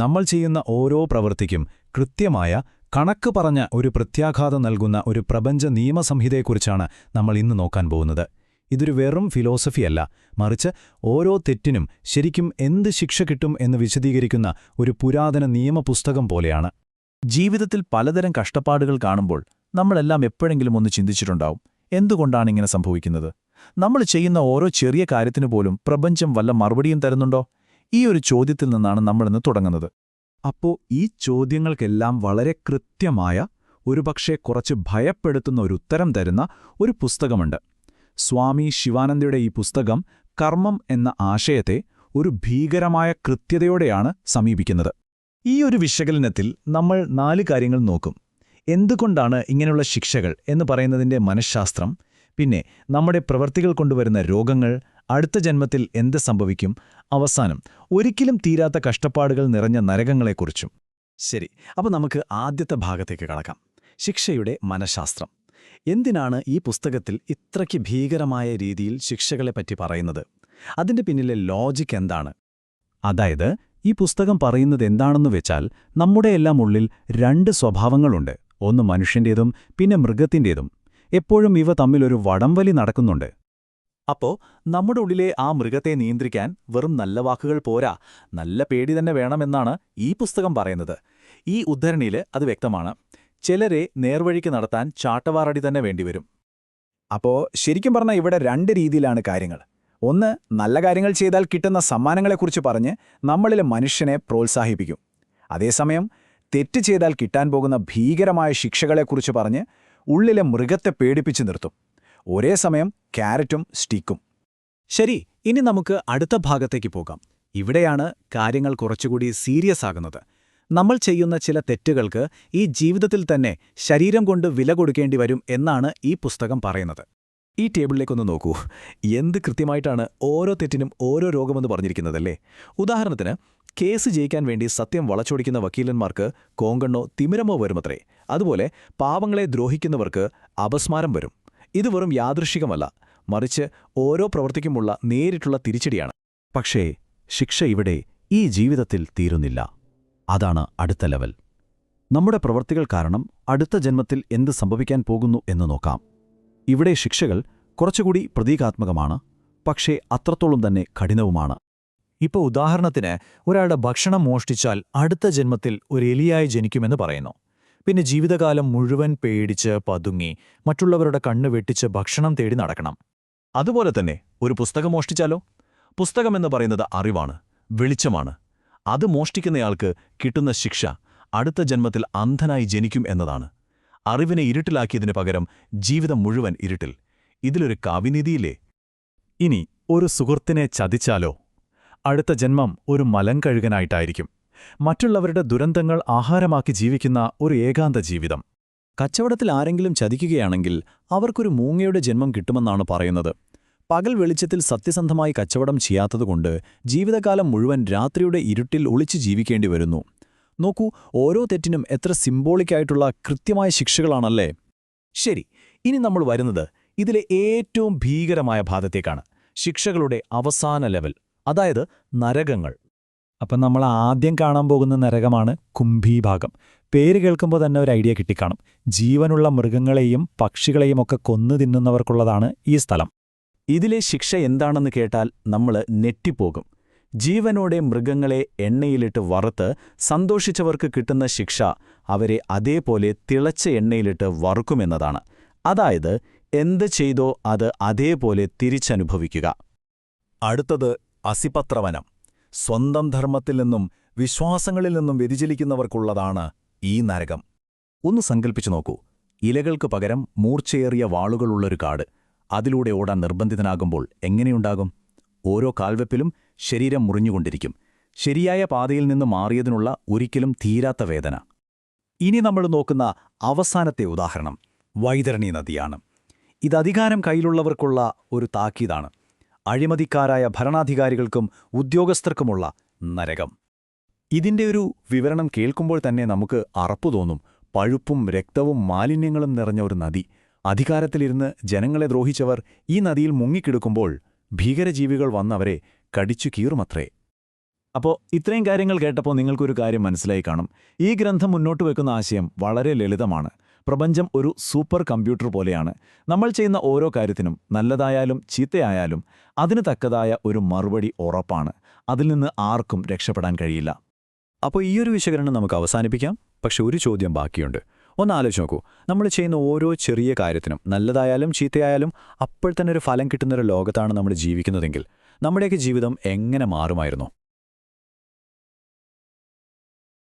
നമ്മൾ ചെയ്യുന്ന ഓരോ പ്രവൃത്തിക്കും കൃത്യമായ കണക്ക് പറഞ്ഞ ഒരു പ്രത്യാഘാതം നൽകുന്ന ഒരു പ്രപഞ്ച നിയമസംഹിതയെക്കുറിച്ചാണ് നമ്മൾ ഇന്ന് നോക്കാൻ പോകുന്നത്. ഇതൊരു വെറും ഫിലോസഫിയല്ല മറിച്ച് ഓരോ തെറ്റിനും ശരിക്കും എന്ത് ശിക്ഷ കിട്ടും എന്ന് വിശദീകരിക്കുന്ന ഒരു പുരാതന നിയമപുസ്തകം പോലെയാണ്. ജീവിതത്തിൽ പലതരം കഷ്ടപ്പാടുകൾ കാണുമ്പോൾ നമ്മളെല്ലാം എപ്പോഴെങ്കിലും ഒന്ന് ചിന്തിച്ചിട്ടുണ്ടാവും. എന്തുകൊണ്ടാണ് ഇങ്ങനെ സംഭവിക്കുന്നത്? നമ്മൾ ചെയ്യുന്ന ഓരോ ചെറിയ കാര്യത്തിനു പോലും പ്രപഞ്ചം വല്ല മറുപടിയും തരുന്നുണ്ടോ? ഈ ഒരു ചോദ്യത്തിൽ നിന്നാണ് നമ്മളിന്ന് തുടങ്ങുന്നത്. അപ്പോ ഈ ചോദ്യങ്ങൾക്കെല്ലാം വളരെ കൃത്യമായ ഒരുപക്ഷെ കുറച്ച് ഭയപ്പെടുത്തുന്ന ഒരു ഉത്തരം തരുന്ന ഒരു പുസ്തകമുണ്ട്. സ്വാമി ശിവാനന്ദയുടെ ഈ പുസ്തകം കർമ്മം എന്ന ആശയത്തെ ഒരു ഭീകരമായ കൃത്യതയോടെയാണ് സമീപിക്കുന്നത്. ഈ ഒരു വിശകലനത്തിൽ നമ്മൾ നാല് കാര്യങ്ങൾ നോക്കും. എന്തുകൊണ്ടാണ് ഇങ്ങനെയുള്ള ശിക്ഷകൾ എന്ന് പറയുന്നതിന്റെ മനഃശാസ്ത്രം പിന്നെ നമ്മുടെ പ്രവൃത്തികൾ കൊണ്ടുവരുന്ന രോഗങ്ങൾ അടുത്ത ജന്മത്തിൽ എന്ത് സംഭവിക്കും അവസാനം ഒരിക്കലും തീരാത്ത കഷ്ടപ്പാടുകൾ നിറഞ്ഞ നരകങ്ങളെക്കുറിച്ചും. ശരി അപ്പോൾ നമുക്ക് ആദ്യത്തെ ഭാഗത്തേക്ക് കടക്കാം. ശിക്ഷയുടെ മനഃശാസ്ത്രം. എന്തിനാണ് ഈ പുസ്തകത്തിൽ ഇത്രയ്ക്ക് ഭീകരമായ രീതിയിൽ ശിക്ഷകളെപ്പറ്റി പറയുന്നത്? അതിന്റെ പിന്നിലെ ലോജിക് എന്താണ്? അതായത് ഈ പുസ്തകം പറയുന്നത് എന്താണെന്ന് വെച്ചാൽ നമ്മുടെയെല്ലാം ഉള്ളിൽ രണ്ട് സ്വഭാവങ്ങളുണ്ട്. ഒന്ന് മനുഷ്യന്റേതും പിന്നെ മൃഗത്തിന്റേതും എപ്പോഴും ഇവ തമ്മിലൊരു വടംവലി നടക്കുന്നുണ്ട്. അപ്പോ നമ്മുടെ ഉള്ളിലെ ആ മൃഗത്തെ നിയന്ത്രിക്കാൻ വെറും നല്ല വാക്കുകൾ പോരാ നല്ല പേടി തന്നെ വേണമെന്നാണ് ഈ പുസ്തകം പറയുന്നത്. ഈ ഉദ്ധരണിയിൽ അത് വ്യക്തമാണ്. ചിലരെ നേർവഴിക്ക് നടത്താൻ ചാട്ടവാറടി തന്നെ വേണ്ടിവരും. അപ്പോ ശരിക്കും പറഞ്ഞാൽ ഇവിടെ രണ്ട് രീതിയിലാണ് കാര്യങ്ങൾ. ഒന്ന് നല്ല കാര്യങ്ങൾ ചെയ്താൽ കിട്ടുന്ന സമ്മാനങ്ങളെക്കുറിച്ച് പറഞ്ഞ് നമ്മളിലെ മനുഷ്യനെ പ്രോത്സാഹിപ്പിക്കും. അതേസമയം തെറ്റ് ചെയ്താൽ കിട്ടാൻ പോകുന്ന ഭീകരമായ ശിക്ഷകളെക്കുറിച്ച് പറഞ്ഞ് ഉള്ളിലെ മൃഗത്തെ പേടിപ്പിച്ചു നിർത്തും. ഒരേ സമയം ക്യാരറ്റും സ്റ്റിക്കും. ശരി ഇനി നമുക്ക് അടുത്ത ഭാഗത്തേക്ക് പോകാം. ഇവിടെയാണ് കാര്യങ്ങൾ കുറച്ചുകൂടി സീരിയസ് ആകുന്നത്. നമ്മൾ ചെയ്യുന്ന ചില തെറ്റുകൾക്ക് ഈ ജീവിതത്തിൽ തന്നെ ശരീരം കൊണ്ട് വില കൊടുക്കേണ്ടി വരും എന്നാണ് ഈ പുസ്തകം പറയുന്നത്. ഈ ടേബിളിലേക്കൊന്ന് നോക്കൂ. എന്ത് കൃത്യമായിട്ടാണ് ഓരോ തെറ്റിനും ഓരോ രോഗമെന്ന് പറഞ്ഞിരിക്കുന്നതല്ലേ? ഉദാഹരണത്തിന് കേസ് ജയിക്കാൻ വേണ്ടി സത്യം വളച്ചൊടിക്കുന്ന വക്കീലന്മാർക്ക് കോങ്കണ്ണോ തിമിരമോ വരുമത്രേ. അതുപോലെ പാവങ്ങളെ ദ്രോഹിക്കുന്നവർക്ക് അപസ്മാരം വരും. ഇത് വെറും യാദൃശികമല്ല. മറിച്ച് ഓരോ പ്രവൃത്തിക്കുമുള്ള നേരിട്ടുള്ള തിരിച്ചടിയാണ്. പക്ഷേ ശിക്ഷ ഇവിടെ ഈ ജീവിതത്തിൽ തീരുന്നില്ല. അതാണ് അടുത്ത ലെവൽ. നമ്മുടെ പ്രവൃത്തികൾ കാരണം അടുത്ത ജന്മത്തിൽ എന്ത് സംഭവിക്കാൻ പോകുന്നു എന്ന് നോക്കാം. ഇവിടെ ശിക്ഷകൾ കുറച്ചുകൂടി പ്രതീകാത്മകമാണ് പക്ഷേ അത്രത്തോളം തന്നെ കഠിനവുമാണ്. ഇപ്പോൾ ഉദാഹരണത്തിന് ഒരാളുടെ ഭക്ഷണം മോഷ്ടിച്ചാൽ അടുത്ത ജന്മത്തിൽ ഒരു എലിയായി ജനിക്കുമെന്ന് പറയുന്നു. പിന്നെ ജീവിതകാലം മുഴുവൻ പേടിച്ച് പതുങ്ങി മറ്റുള്ളവരുടെ കണ്ണ് വെട്ടിച്ച് ഭക്ഷണം തേടി നടക്കണം. അതുപോലെ തന്നെ ഒരു പുസ്തകം മോഷ്ടിച്ചാലോ? പുസ്തകമെന്ന് പറയുന്നത് അറിവാണ് വെളിച്ചമാണ്. അത് മോഷ്ടിക്കുന്നയാൾക്ക് കിട്ടുന്ന ശിക്ഷ അടുത്ത ജന്മത്തിൽ അന്ധനായി ജനിക്കും എന്നതാണ്. അറിവിനെ ഇരുട്ടിലാക്കിയതിനു പകരം ജീവിതം മുഴുവൻ ഇരുട്ടിൽ. ഇതിലൊരു കാവ്യനീതിയില്ലേ? ഇനി ഒരു സുഹൃത്തിനെ ചതിച്ചാലോ? അടുത്ത ജന്മം ഒരു മലങ്കഴുകനായിട്ടായിരിക്കും മറ്റുള്ളവരുടെ ദുരന്തങ്ങൾ ആഹാരമാക്കി ജീവിക്കുന്ന ഒരു ഏകാന്ത ജീവിതം. കച്ചവടത്തിൽ ആരെങ്കിലും ചതിക്കുകയാണെങ്കിൽ അവർക്കൊരു മൂങ്ങയുടെ ജന്മം കിട്ടുമെന്നാണ് പറയുന്നത്. പകൽ വെളിച്ചത്തിൽ സത്യസന്ധമായി കച്ചവടം ചെയ്യാത്തതുകൊണ്ട് ജീവിതകാലം മുഴുവൻ രാത്രിയുടെ ഇരുട്ടിൽ ഒളിച്ചു ജീവിക്കേണ്ടി വരുന്നു. നോക്കൂ ഓരോ തെറ്റിനും എത്ര സിംബോളിക്കായിട്ടുള്ള കൃത്യമായ ശിക്ഷകളാണല്ലേ? ശരി ഇനി നമ്മൾ വരുന്നത് ഇതിലെ ഏറ്റവും ഭീകരമായ ഭാഗത്തേക്കാണ്. ശിക്ഷകളുടെ അവസാന ലെവൽ അതായത് നരകങ്ങൾ. അപ്പം നമ്മൾ ആദ്യം കാണാൻ പോകുന്ന നരകമാണ് കുംഭീഭാഗം. പേര് കേൾക്കുമ്പോൾ തന്നെ ഒരു ഐഡിയ കിട്ടിക്കാണും. ജീവനുള്ള മൃഗങ്ങളെയും പക്ഷികളെയും ഒക്കെ കൊന്നു തിന്നുന്നവർക്കുള്ളതാണ് ഈ സ്ഥലം. ഇതിലെ ശിക്ഷ എന്താണെന്ന് കേട്ടാൽ നമ്മൾ നെറ്റിപ്പോകും ജീവനോടെ മൃഗങ്ങളെ എണ്ണയിലിട്ട് വറുത്ത് സന്തോഷിച്ചവർക്ക് കിട്ടുന്ന ശിക്ഷ അവരെ അതേപോലെ തിളച്ച എണ്ണയിലിട്ട് വറുക്കുമെന്നതാണ് അതായത് എന്ത് ചെയ്തോ അത് അതേപോലെ തിരിച്ചനുഭവിക്കുക. അടുത്തത് അസിപത്രവനം. സ്വന്തം ധർമ്മത്തിൽ നിന്നും വിശ്വാസങ്ങളിൽ നിന്നും വ്യതിചലിക്കുന്നവർക്കുള്ളതാണ് ഈ നരകം. ഒന്ന് സങ്കൽപ്പിച്ചു നോക്കൂ. ഇലകൾക്ക് പകരം മൂർച്ചയേറിയ വാളുകളുള്ളൊരു കാട്. അതിലൂടെ ഓടാൻ നിർബന്ധിതനാകുമ്പോൾ എങ്ങനെയുണ്ടാകും? ഓരോ കാൽവെപ്പിലും ശരീരം മുറിഞ്ഞുകൊണ്ടിരിക്കും. ശരിയായ പാതയിൽ നിന്ന് മാറിയതിനുള്ള ഒരിക്കലും തീരാത്ത വേദന. ഇനി നമ്മൾ നോക്കുന്ന അവസാനത്തെ ഉദാഹരണം വൈതരണി നദിയാണ്. ഇത് അധികാരം കയ്യിലുള്ളവർക്കുള്ള ഒരു താക്കീതാണ്. അഴിമതിക്കാരായ ഭരണാധികാരികൾക്കും ഉദ്യോഗസ്ഥർക്കുമുള്ള നരകം. ഇതിന്റെ ഒരു വിവരണം കേൾക്കുമ്പോൾ തന്നെ നമുക്ക് അറപ്പു തോന്നും. പഴുപ്പും രക്തവും മാലിന്യങ്ങളും നിറഞ്ഞ ഒരു നദി. അധികാരത്തിലിരുന്ന് ജനങ്ങളെ ദ്രോഹിച്ചവർ ഈ നദിയിൽ മുങ്ങിക്കിടക്കുമ്പോൾ ഭീകരജീവികൾ വന്നവരെ കടിച്ചു കീറുമത്രേ. അപ്പോൾ ഇത്രയും കാര്യങ്ങൾ കേട്ടപ്പോൾ നിങ്ങൾക്കൊരു കാര്യം മനസ്സിലായി കാണും. ഈ ഗ്രന്ഥം മുന്നോട്ട് വെക്കുന്ന ആശയം വളരെ ലളിതമാണ്. പ്രപഞ്ചം ഒരു സൂപ്പർ കമ്പ്യൂട്ടർ പോലെയാണ്. നമ്മൾ ചെയ്യുന്ന ഓരോ കാര്യത്തിനും നല്ലതായാലും ചീത്തയായാലും അതിന് തക്കതായ ഒരു മറുപടി ഉറപ്പാണ്. അതിൽ നിന്ന് ആർക്കും രക്ഷപ്പെടാൻ കഴിയില്ല. അപ്പോൾ ഈ ഒരു വിശകലനം നമുക്ക് അവസാനിപ്പിക്കാം. പക്ഷെ ഒരു ചോദ്യം ബാക്കിയുണ്ട്. ഒന്ന് ആലോചിച്ച് നോക്കൂ. നമ്മൾ ചെയ്യുന്ന ഓരോ ചെറിയ കാര്യത്തിനും നല്ലതായാലും ചീത്തയായാലും അപ്പോൾ തന്നെ ഒരു ഫലം കിട്ടുന്നൊരു ലോകത്താണ് നമ്മൾ ജീവിക്കുന്നതെങ്കിൽ നമ്മുടെയൊക്കെ ജീവിതം എങ്ങനെ മാറുമായിരുന്നു?